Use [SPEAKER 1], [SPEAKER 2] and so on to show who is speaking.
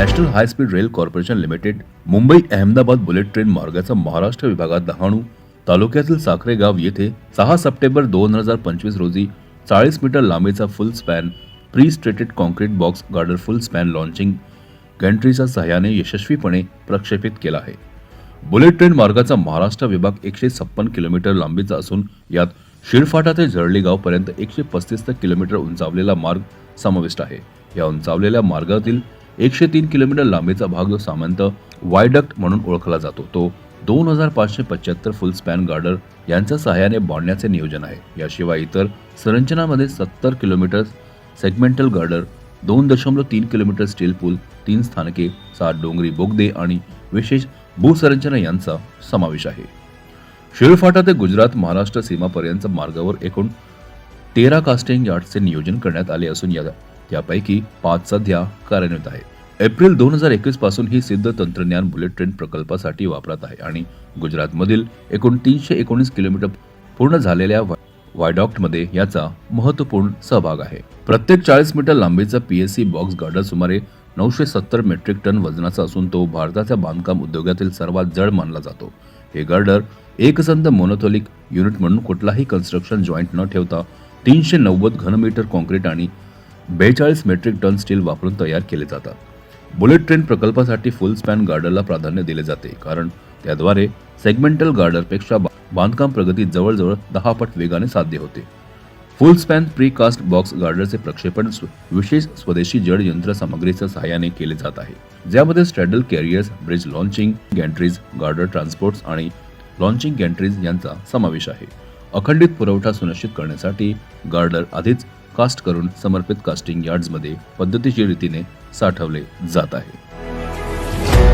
[SPEAKER 1] National high speed rail corporation limited Mumbai Ahmedabad bullet train मार्गाचा महाराष्ट्र विभागात डहाणू तालुक्यातील साखरे गाव येथे सहा सप्टेंबर दोन हजार पंचवीस रोजी चाळीस मीटर लांबीचा full span pre stressed concrete box girder full span launching गॅन्ट्रीच्या सहाय्याने यशस्वीपणे प्रक्षेपित केला आहे. बुलेट ट्रेन मार्गाचा महाराष्ट्र विभाग एकशे छप्पन किलोमीटर लांबीचा असून यात शिरफाटा ते जळली गावपर्यंत एकशे पस्तीस किलोमीटर उंचावलेला मार्ग समाविष्ट आहे. या उंचावलेल्या मार्गातील एकशे तीन किलोमीटर लांबीचा भाग सामंत वायडक्ट म्हणून ओळखला जातो. तो दोन हजार पाचशे पंच्याहत्तर फुल स्पॅन गार्डर यांच्या सहाय्याने बांधण्याचे नियोजन आहे. याशिवाय इतर संरचनामध्ये सत्तर किलोमीटर सेगमेंटल गार्डर दोन दशमलव तीन किलोमीटर स्टील पूल तीन स्थानके सात डोंगरी बोगदे आणि विशेष भूसंरचना यांचा समावेश आहे. शिळफाटा ते गुजरात महाराष्ट्र सीमापर्यंत मार्गावर एकूण तेरा कास्टिंग यार्डचे नियोजन करण्यात आले असून या त्यापैकी पाच सध्या कार्यान्वित आहे एप्रिल दोन हजार एकवीसपासून ही सिद्ध तंत्रज्ञान बुलेट ट्रेन प्रकल्पासाठी वापरात आहे आणि गुजरातमधील एकूण तीनशे एकोणीस किलोमीटर पूर्ण झालेल्या वायडॉक्टमध्ये याचा महत्त्वपूर्ण सहभाग आहे. प्रत्येक चाळीस मीटर लांबीचा पीएससी बॉक्स गार्डर सुमारे नऊशे सत्तर मेट्रिक टन वजनाचा असून तो भारताच्या बांधकाम उद्योगातील सर्वात जड मानला जातो. हे गार्डर एकसंध मोनोथोलिक युनिट म्हणून कुठलाही कन्स्ट्रक्शन जॉईंट न ठेवता तीनशे नव्वद घनमीटर कॉन्क्रीट आणि बेचाळीस मेट्रिक टन स्टील वापरून तयार केले जातात. बुलेट ट्रेन प्रकल्पासाठी फुल स्पॅन गार्डरला प्राधान्य दिले जाते कारण त्याद्वारे सेगमेंटल गार्डरपेक्षा बांधकाम प्रगती जवळजवळ दहा पट वेगाने साध्य होते. Full span pre cast box गार्डरचे प्रक्षेपण स्व- विशेष स्वदेशी जड यंत्र सामग्रीच्या सहाय्याने केले जात आहे. ज्यामध्ये straddle carriers bridge launching gantries girder transports आणि लॉन्चिंग गॅन्ट्रीज यांचा समावेश आहे. अखंडित पुरवठा सुनिश्चित करण्यासाठी गार्डर आधीच कास्ट करून समर्पित कास्टिंग यार्ड्समध्ये पद्धतीच्या रीतीने साठवले जात आहे.